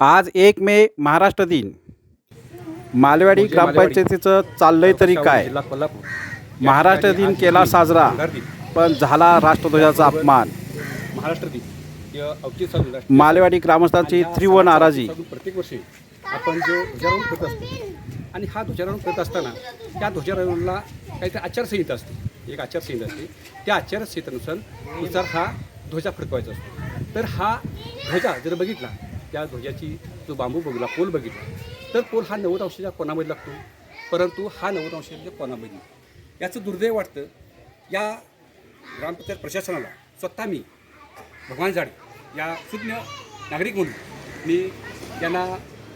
आज एक मे महाराष्ट्र दिन. मालवाडी म्हणजे ग्रामपंचायतीचं चाललंय तरी काय? महाराष्ट्र दिन केला साजरा पण झाला राष्ट्रध्वजाचा अपमान. महाराष्ट्र दिन. मालवाडी ग्रामस्थांची तीव्र नाराजी. प्रत्येक वर्षी आपण जो ध्वजारोहण करत असतो आणि हा ध्वजारोहण करत असताना त्या ध्वजारोहणाला काहीतरी आचारसंहिता असते. एक आचारसंहिता असते. त्या आचारसंहितेनुसार नुसार हा ध्वजा फडकवायचा असतो. तर हा ध्वजा जर बघितला त्या ध्वजाची जो बांबू बघितला पोल बघितला तर पोल हा नव्वद अंशाच्या कोणामध्ये लागतो परंतु हा नव्वद अंशाच्या कोणामध्ये याचं दुर्दैव वाटतं या ग्रामपंचायत प्रशासनाला स्वतः मी भगवान झाडे या सुज्ञ नागरिक म्हणून मी त्यांना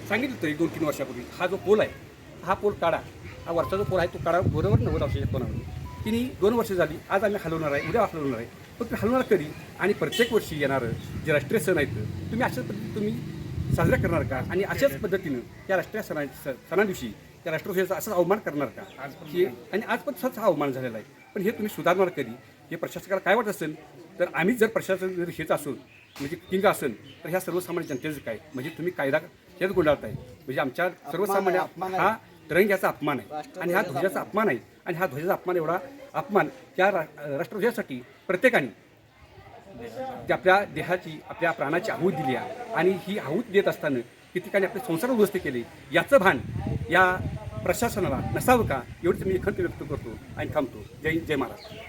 सांगितलं होतं एक दोन तीन वर्षापूर्वी हा जो पोल आहे हा पोल काढा हा वरचा जो पोल आहे तो काढा बरोबर नव्वद अंशाच्या कोणामध्ये तिने दोन वर्ष झाली आज आम्ही हलवणार आहे उद्या हलवणार आहे. पण तुम्ही हलवणार कधी? आणि प्रत्येक वर्षी येणारं जे राष्ट्रीय सण आहेत तुम्ही अशाच पद्धतीने तुम्ही साजरा करणार का? आणि अशाच पद्धतीनं त्या राष्ट्रीय सणा सणादिवशी त्या राष्ट्रध्वजाचा असाच अवमान करणार का? की आणि आज पण तसाच हा अवमान झालेला आहे. पण हे तुम्ही सुधारणार कधी? हे प्रशासकाला काय वाटत असेल? तर आम्ही जर प्रशासन जर हेच असू म्हणजे किंग असेल तर ह्या सर्वसामान्य जनतेचं काय? म्हणजे तुम्ही कायदा हेच गुंडाळताय. म्हणजे आमच्या सर्वसामान्य हा तिरंग्याचा अपमान आहे. आणि हा ध्वजाचा अपमान. आहे. आणि हा ध्वजाचा अपमान एवढा अपमान त्या रा राष्ट्रध्वजासाठी प्रत्येकाने आपल्या देहाची आपल्या प्राणाची आहूत दिली आहे. आणि ही आहूत देत असताना किती आपले संसार उद्ध्वस्त केले याचं भान या प्रशासनाला नसावं का? एवढंच मी खंत व्यक्त करतो आणि थांबतो. जय जय महाराष्ट्र